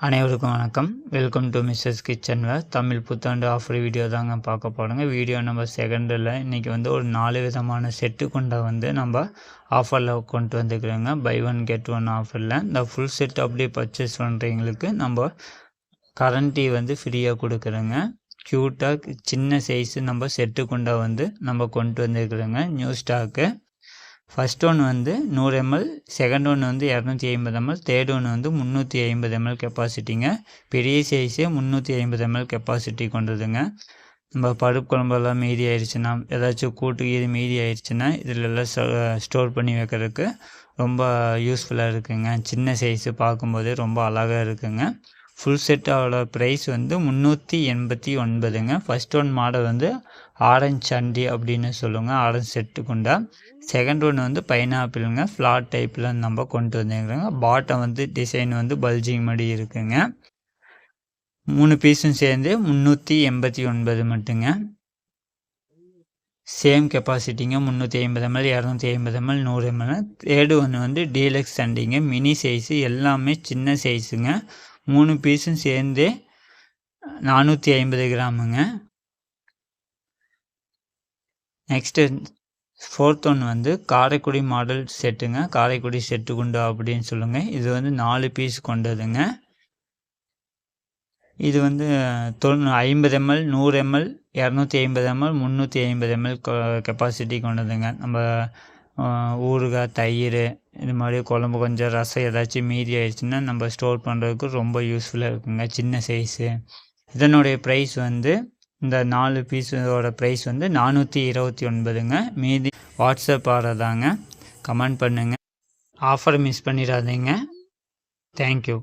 அனைவருக்கும் வணக்கம். Welcome to Mrs kitchen Tamil புத்தாண்டு ஆஃபர் வீடியோ தாங்க பார்க்க போகிறோங்க வீடியோ நம்ம செகண்டில் இன்றைக்கி வந்து ஒரு நாலு விதமான செட்டு கொண்டை வந்து நம்ம ஆஃபரில் கொண்டு வந்துக்கிறோங்க. பை ஒன் கெட் ஒன் ஆஃபரில் இந்த ஃபுல் செட் அப்படியே பர்ச்சேஸ் பண்ணுறவங்களுக்கு நம்ம கரண்டி வந்து ஃப்ரீயாக கொடுக்குறோங்க. க்யூட்டாக சின்ன சைஸு நம்ம செட்டு கொண்டா வந்து நம்ம கொண்டு வந்துருக்குறோங்க நியூ ஸ்டாக்கு ஃபஸ்ட் ஒன் வந்து நூறு எம்எல் செகண்ட் ஒன்று வந்து இரநூத்தி ஐம்பது எம்எல் தேர்ட் ஒன் வந்து முந்நூற்றி ஐம்பது எம்எல் கெப்பாசிட்டிங்க பெரிய சைஸு முந்நூற்றி ஐம்பது எம்எல் கெப்பாசிட்டி கொண்டதுங்க. நம்ம பருப்பு குழம்பெல்லாம் மீதி ஆயிடுச்சுன்னா ஏதாச்சும் கூட்டு இது மீதி ஆயிடுச்சுன்னா இதில் எல்லாம் ஸ்டோர் பண்ணி வைக்கிறதுக்கு ரொம்ப யூஸ்ஃபுல்லாக இருக்குங்க. சின்ன சைஸு பார்க்கும்போதே ரொம்ப அழகாக இருக்குங்க. ஃபுல் செட்டோட ப்ரைஸ் வந்து முந்நூற்றி எண்பத்தி ஒன்பதுங்க. ஃபஸ்ட் ஒன் மாடல் வந்து ஆரஞ்ச் சண்டி அப்படின்னு சொல்லுங்க. ஆரஞ்ச் செட்டு கொண்டா. செகண்ட் ஒன் வந்து பைனாப்பிளுங்க ஃப்ளாட் டைப்பில் நம்ம கொண்டு வந்துருக்குறோங்க. பாட்டம் வந்து டிசைன் வந்து பல்ஜிங் மாதிரி இருக்குங்க. மூணு பீஸும் சேர்ந்து முந்நூற்றி எண்பத்தி ஒன்பது மட்டுங்க. சேம் கெப்பாசிட்டிங்க முந்நூற்றி ஐம்பது எம்எல் இரநூத்தி ஐம்பது எம்எல் நூறு எம்எல் தேர்டு ஒன்று வந்து டீலக்ஸ் சண்டிங்க. மினி சைஸு எல்லாமே சின்ன சைஸுங்க மூணு பீஸும் சேர்ந்து நானூற்றி ஐம்பது கிராமுங்க. நெக்ஸ்ட்டு ஃபோர்த் ஒன் வந்து காரைக்குடி மாடல் செட்டுங்க காரைக்குடி செட்டு குண்டு அப்படின்னு சொல்லுங்கள் இது வந்து நாலு பீஸ் கொண்டதுங்க. இது வந்து தொண்ணூ ஐம்பது எம்எல் நூறு எம்எல் இரநூத்தி ஐம்பது எம்எல் முந்நூற்றி ஐம்பது எம்எல் கெப்பாசிட்டி கொண்டதுங்க. நம்ம ஊறுகாய் தயிர் இது மாதிரி குழம்பு கொஞ்சம் ரசம் ஏதாச்சும் மீதி ஆயிடுச்சுன்னா நம்ம ஸ்டோர் பண்ணுறதுக்கு ரொம்ப யூஸ்ஃபுல்லாக இருக்குங்க. சின்ன சைஸு இதனுடைய ப்ரைஸ் வந்து இந்த நாலு பீஸோட ப்ரைஸ் வந்து நானூற்றி இருபத்தி ஒன்பதுங்க. மீதி வாட்ஸ்அப் ஆர்டர் தாங்க. கமெண்ட் பண்ணுங்கள் ஆஃபர் மிஸ் பண்ணிடாதீங்க. Thank you